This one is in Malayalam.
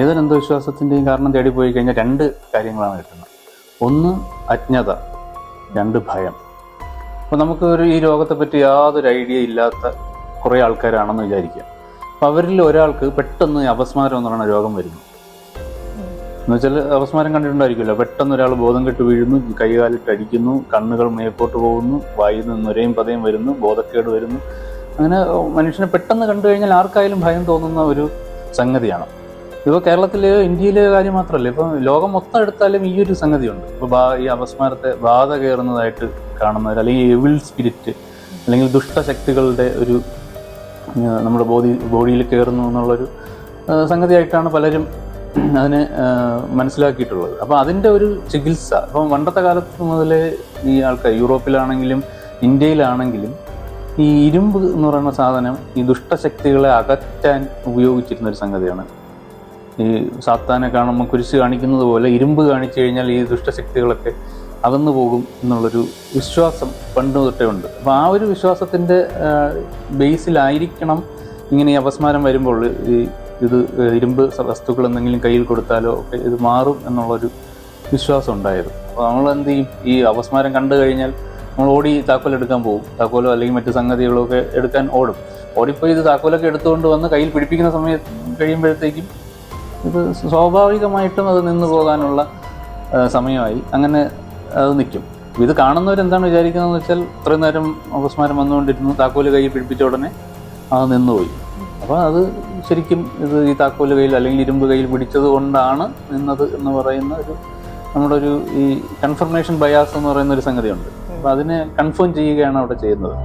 ഏതൊരു അന്ധവിശ്വാസത്തിന്റെയും കാരണം തേടി പോയി കഴിഞ്ഞാൽ രണ്ട് കാര്യങ്ങളാണ് കിട്ടുന്നത്. ഒന്ന് അജ്ഞത. രണ്ട് ഭയം. അപ്പോൾ നമുക്ക് ഒരു ഈ രോഗത്തെ പറ്റി യാതൊരു ഐഡിയ ഇല്ലാത്ത കുറേ ആൾക്കാരാണെന്ന് വിചാരിക്കുക. അപ്പോൾ അവരിൽ ഒരാൾക്ക് പെട്ടെന്ന് അപസ്മാരം എന്ന് പറയുന്ന രോഗം വരുന്നു. എന്ന് വെച്ചാൽ അപസ്മാരം കണ്ടിട്ടുണ്ടായിരിക്കുമല്ലോ. പെട്ടെന്ന് ഒരാൾ ബോധം കെട്ട് വീഴുന്നു കൈകാലിട്ട് അടിക്കുന്നു കണ്ണുകൾ മേപ്പോട്ട് പോകുന്നു വായിൽ നിന്ന് ഒരേയും പതയും വരുന്നു ബോധക്കേട് വരുന്നു. അങ്ങനെ മനുഷ്യനെ പെട്ടെന്ന് കണ്ടു കഴിഞ്ഞാൽ ആർക്കായാലും ഭയം തോന്നുന്ന ഒരു സംഗതിയാണ്. ഇപ്പോൾ കേരളത്തിലെയോ ഇന്ത്യയിലെ കാര്യം മാത്രമല്ല ഇപ്പം ലോകം മൊത്തം എടുത്താലും ഈ ഒരു സംഗതിയുണ്ട്. ഇപ്പോൾ ബാ ഈ അപസ്മാരത്തെ ബാധ കയറുന്നതായിട്ട് കാണുന്നവർ അല്ലെങ്കിൽ എവിൾ സ്പിരിറ്റ് അല്ലെങ്കിൽ ദുഷ്ടശക്തികളുടെ ഒരു നമ്മുടെ ബോഡി ബോഡിയിൽ കയറുന്നു എന്നുള്ളൊരു സംഗതിയായിട്ടാണ് പലരും അതിനെ മനസ്സിലാക്കിയിട്ടുള്ളത്. അപ്പോൾ അതിന്റെ ഒരു ചികിത്സ ഇപ്പം പണ്ടത്തെ കാലത്ത് മുതലേ ഈ ആൾക്കാർ യൂറോപ്പിലാണെങ്കിലും ഇന്ത്യയിലാണെങ്കിലും ഈ ഇരുമ്പ് എന്ന് പറയുന്ന സാധനം ഈ ദുഷ്ടശക്തികളെ അകറ്റാൻ ഉപയോഗിച്ചിരുന്ന ഒരു സംഗതിയാണ്. ഈ സാത്താനെ കാണുമ്പോൾ കുരിശ് കാണിക്കുന്നത് പോലെ ഇരുമ്പ് കാണിച്ചു കഴിഞ്ഞാൽ ഈ ദുഷ്ടശക്തികളൊക്കെ അകന്നു പോകും എന്നുള്ളൊരു വിശ്വാസം പണ്ട് തൊട്ടേ ഉണ്ട്. അപ്പോൾ ആ ഒരു വിശ്വാസത്തിന്റെ ബേസിലായിരിക്കണം ഇങ്ങനെ ഈ അപസ്മാരം വരുമ്പോൾ ഈ ഇത് ഇരുമ്പ് വസ്തുക്കൾ എന്തെങ്കിലും കയ്യിൽ കൊടുത്താലോ ഒക്കെ ഇത് മാറും എന്നുള്ളൊരു വിശ്വാസം ഉണ്ടായത്. അപ്പോൾ നമ്മൾ എന്ത് ചെയ്യും? ഈ അപസ്മാരം കണ്ടു കഴിഞ്ഞാൽ നമ്മൾ ഓടി താക്കോൽ എടുക്കാൻ പോകും. താക്കോലോ അല്ലെങ്കിൽ മറ്റു സംഗതികളോ ഒക്കെ എടുക്കാൻ ഓടും. ഓടിപ്പോയി ഇത് താക്കോലൊക്കെ എടുത്തുകൊണ്ട് വന്ന് കയ്യിൽ പിടിപ്പിക്കുന്ന സമയത്ത് കഴിയുമ്പോഴത്തേക്കും ഇത് സ്വാഭാവികമായിട്ടും അത് നിന്ന് പോകാനുള്ള സമയമായി. അങ്ങനെ അത് നിൽക്കും. ഇത് കാണുന്നവരെന്താണ് വിചാരിക്കുന്നതെന്ന് വെച്ചാൽ ഇത്രയും നേരം അപസ്മാരം വന്നുകൊണ്ടിരുന്നു. താക്കോൽ കൈ പിടിപ്പിച്ച ഉടനെ അത് നിന്നുപോയി. അപ്പോൾ അത് ശരിക്കും ഇത് ഈ താക്കോൽ കയ്യിൽ അല്ലെങ്കിൽ ഇരുമ്പ് കയ്യിൽ പിടിച്ചത് കൊണ്ടാണ് നിന്നത് എന്ന് പറയുന്ന ഒരു നമ്മുടെ ഒരു ഈ കൺഫർമേഷൻ ബയാസ് എന്ന് പറയുന്ന ഒരു സംഗതിയുണ്ട്. അപ്പോൾ അതിനെ കൺഫേം ചെയ്യുകയാണ് അവിടെ ചെയ്യുന്നത്.